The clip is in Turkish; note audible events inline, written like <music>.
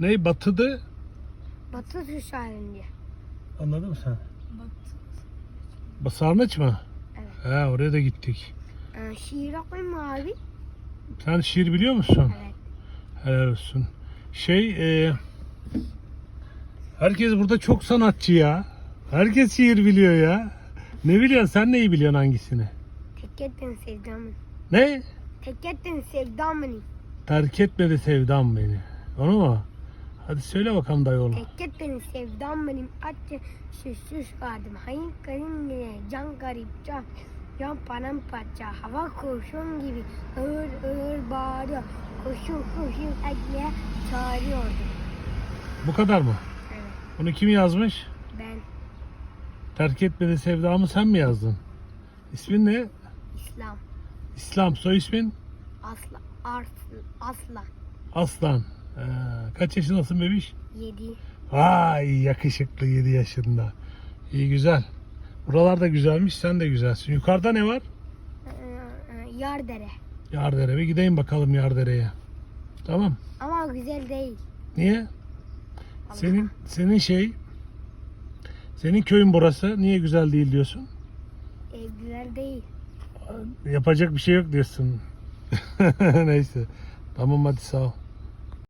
Ne batıdı? Batı Türk halinde. Anladın mı sen? Basarnaç mı? Evet. He oraya da gittik. Ee, şiir okuyayım mı abi? Sen şiir biliyor musun? Evet. Helal olsun. Şey e, herkes burada çok sanatçı ya. Herkes şiir biliyor ya. Ne biliyorsun? Sen neyi biliyorsun hangisini? Tekketten sevdamın. Ne? Tekketten sevdamın. Terk etmedi sevdam beni. Onu mu? Hadi söyle bakalım dayı oğlum. Tekketten sevdam benim. Açça süssüz vardım. Hayın karın yine can garip can. Can paramparça. Hava kurşun gibi ağır ağır bağırıyor. Koşun koşun ekmeğe çağırıyordu. Bu kadar mı? Evet. Bunu kim yazmış? Ben Terk etmedi sevdamı sen mi yazdın? İsmin ne? İslam. İslam. Soy ismin? Asla. Ars, asla. Aslan. Ee, kaç yaşındasın bebiş? Yedi. Vay yakışıklı 7 yaşında. İyi güzel. Buralar da güzelmiş. Sen de güzelsin. Yukarıda ne var? Ee, e, Yardere. Yardere. Bir gideyim bakalım Yardere'ye. Tamam. Ama güzel değil. Niye? Senin senin şey senin köyün burası. Niye güzel değil diyorsun? E, güzel değil. Yapacak bir şey yok diyorsun. <laughs> Neyse. Tamam hadi sağ ol.